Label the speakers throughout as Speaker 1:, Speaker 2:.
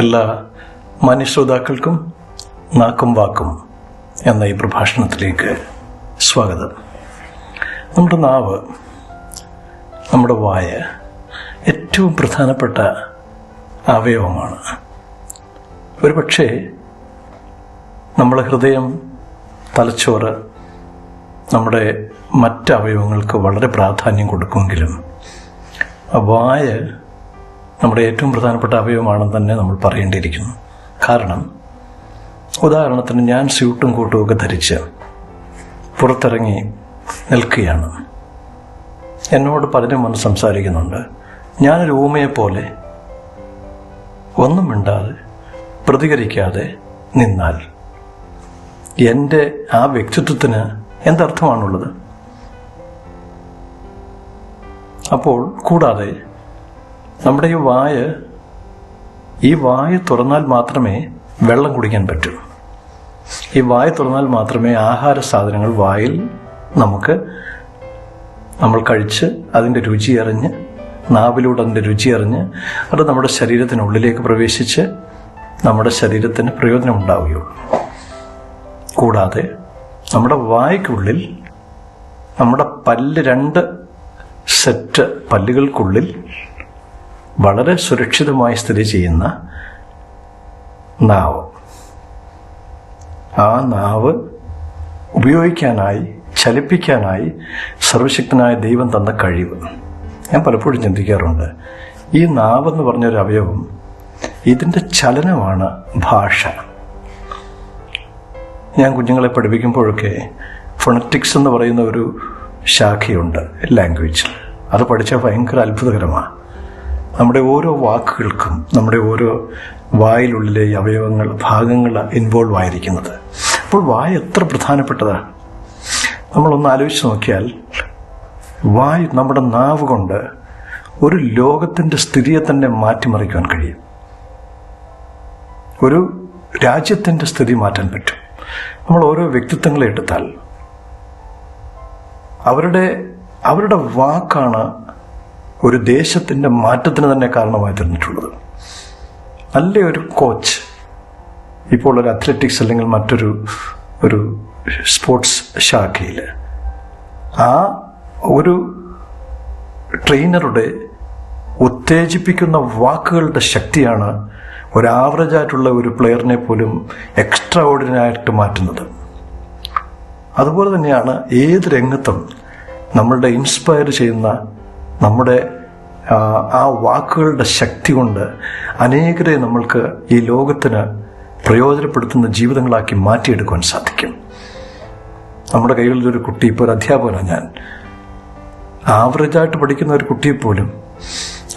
Speaker 1: എല്ലാ മാന്യശ്രോതാക്കൾക്കും നാക്കും വാക്കും എന്ന ഈ പ്രഭാഷണത്തിലേക്ക് സ്വാഗതം. നമ്മുടെ നാവ് നമ്മുടെ വായ ഏറ്റവും പ്രധാനപ്പെട്ട അവയവമാണ്. ഒരു പക്ഷേ നമ്മുടെ ഹൃദയം തലച്ചോറ് നമ്മുടെ മറ്റ് അവയവങ്ങൾക്ക് വളരെ പ്രാധാന്യം കൊടുക്കുമെങ്കിലും വായ നമ്മുടെ ഏറ്റവും പ്രധാനപ്പെട്ട അവയവമാണെന്ന് തന്നെ നമ്മൾ പറയേണ്ടിയിരിക്കുന്നു. കാരണം ഉദാഹരണത്തിന് ഞാൻ സ്യൂട്ടും കൂട്ടും ഒക്കെ ധരിച്ച് പുറത്തിറങ്ങി നിൽക്കുകയാണ്. എന്നോട് പലരും വന്ന് സംസാരിക്കുന്നുണ്ട്. ഞാനൊരു ഊമയെപ്പോലെ പോലെ ഒന്നും മിണ്ടാതെ പ്രതികരിക്കാതെ നിന്നാൽ എന്റെ ആ വ്യക്തിത്വത്തിന് എന്തർത്ഥമാണുള്ളത്? അപ്പോൾ കൂടാതെ നമ്മുടെ ഈ വായ ഈ വായ തുറന്നാൽ മാത്രമേ വെള്ളം കുടിക്കാൻ പറ്റൂ. ഈ വായ തുറന്നാൽ മാത്രമേ ആഹാര സാധനങ്ങൾ വായിൽ നമുക്ക് നമ്മൾ കഴിച്ച് അതിന്റെ രുചി അറിഞ്ഞ് നാവിലൂടെ അതിന്റെ രുചി അറിഞ്ഞ് അത് നമ്മുടെ ശരീരത്തിനുള്ളിലേക്ക് പ്രവേശിച്ച് നമ്മുടെ ശരീരത്തിന് പ്രയോജനം ഉണ്ടാവുകയുള്ളൂ. കൂടാതെ നമ്മുടെ വായ്ക്കുള്ളിൽ നമ്മുടെ പല്ല് രണ്ട് സെറ്റ് പല്ലുകൾക്കുള്ളിൽ വളരെ സുരക്ഷിതമായി സ്ഥിതി ചെയ്യുന്ന നാവ്. ആ നാവ് ഉപയോഗിക്കാനായി ചലിപ്പിക്കാനായി സർവശക്തനായ ദൈവം തന്ന കഴിവ്. ഞാൻ പലപ്പോഴും ചിന്തിക്കാറുണ്ട് ഈ നാവെന്ന് പറഞ്ഞൊരു അവയവം ഇതിന്റെ ചലനമാണ് ഭാഷ. ഞാൻ കുഞ്ഞുങ്ങളെ പഠിപ്പിക്കുമ്പോഴൊക്കെ ഫൊണറ്റിക്സ് എന്ന് പറയുന്ന ഒരു ശാഖയുണ്ട് ലാംഗ്വേജിൽ അത് പഠിച്ചാൽ ഭയങ്കര അത്ഭുതകരമാണ് നമ്മുടെ ഓരോ വാക്കുകൾക്കും നമ്മുടെ ഓരോ വായിലുള്ളിലെ അവയവങ്ങൾ ഭാഗങ്ങൾ ഇൻവോൾവ് ആയിരിക്കുന്നത്. അപ്പോൾ വായ എത്ര പ്രധാനപ്പെട്ടതാണ് നമ്മളൊന്ന് ആലോചിച്ച് നോക്കിയാൽ വായ് നമ്മുടെ നാവ് കൊണ്ട് ഒരു ലോകത്തിന്റെ സ്ഥിതിയെ തന്നെ മാറ്റിമറിക്കാൻ കഴിയും. ഒരു രാജ്യത്തിന്റെ സ്ഥിതി മാറ്റാൻ പറ്റും. നമ്മൾ ഓരോ വ്യക്തിത്വങ്ങളെ എടുത്താൽ അവരുടെ അവരുടെ വാക്കാണ് ഒരു ദേശത്തിന്റെ മാറ്റത്തിന് തന്നെ കാരണമായി തീർന്നിട്ടുള്ളത്. നല്ല ഒരു കോച്ച് ഇപ്പോൾ ഒരു അത്ലറ്റിക്സ് അല്ലെങ്കിൽ മറ്റൊരു ഒരു സ്പോർട്സ് ശാഖയിൽ ആ ഒരു ട്രെയിനറുടെ ഉത്തേജിപ്പിക്കുന്ന വാക്കുകളുടെ ശക്തിയാണ് ഒരു ആവറേജ് ആയിട്ടുള്ള ഒരു പ്ലെയറിനെ പോലും എക്സ്ട്രാ ഓർഡിനായിട്ട് മാറ്റുന്നത്. അതുപോലെ തന്നെയാണ് ഏത് രംഗത്തും നമ്മളുടെ ഇൻസ്പയർ ചെയ്യുന്ന നമ്മുടെ ആ, വാക്കുകളുടെ ശക്തി കൊണ്ട് അനേകരെ നമ്മൾക്ക് ഈ ലോകത്തിന് പ്രയോജനപ്പെടുത്തുന്ന ജീവിതങ്ങളാക്കി മാറ്റിയെടുക്കുവാൻ സാധിക്കും. നമ്മുടെ കൈകളിലൊരു കുട്ടി ഇപ്പോൾ ഒരു അധ്യാപകനാണ് ഞാൻ. ആവറേജായിട്ട് പഠിക്കുന്ന ഒരു കുട്ടിയെ പോലും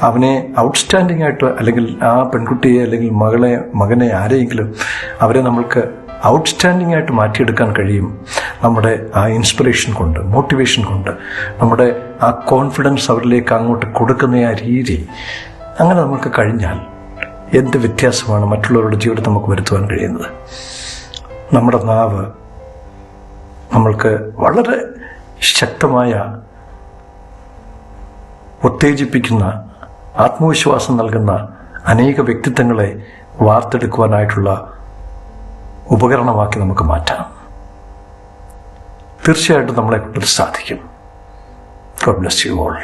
Speaker 1: അവനെ ഔട്ട്സ്റ്റാൻഡിംഗ് ആയിട്ട് അല്ലെങ്കിൽ ആ പെൺകുട്ടിയെ അല്ലെങ്കിൽ മകളെ മകനെ ആരെയെങ്കിലും അവരെ നമ്മൾക്ക് ഔട്ട്സ്റ്റാൻഡിംഗ് ആയിട്ട് മാറ്റിയെടുക്കാൻ കഴിയും നമ്മുടെ ആ ഇൻസ്പിറേഷൻ കൊണ്ട് മോട്ടിവേഷൻ കൊണ്ട്. നമ്മുടെ ആ കോൺഫിഡൻസ് അവരിലേക്ക് അങ്ങോട്ട് കൊടുക്കുന്ന ആ രീതി അങ്ങനെ നമുക്ക് കഴിഞ്ഞാൽ എന്ത് വ്യത്യാസമാണ് മറ്റുള്ളവരുടെ ജീവിതത്തിൽ നമുക്ക് വരുത്തുവാൻ കഴിയുന്നത്? നമ്മുടെ നാവ് നമ്മൾക്ക് വളരെ ശക്തമായ ഉത്തേജിപ്പിക്കുന്ന ആത്മവിശ്വാസം നൽകുന്ന അനേക വ്യക്തിത്വങ്ങളെ വാർത്തെടുക്കുവാനായിട്ടുള്ള ഉപകരണമാക്കി നമുക്ക് മാറ്റാം. തീർച്ചയായിട്ടും നമ്മളെ കൊണ്ടൊരു സാധിക്കും. God bless you all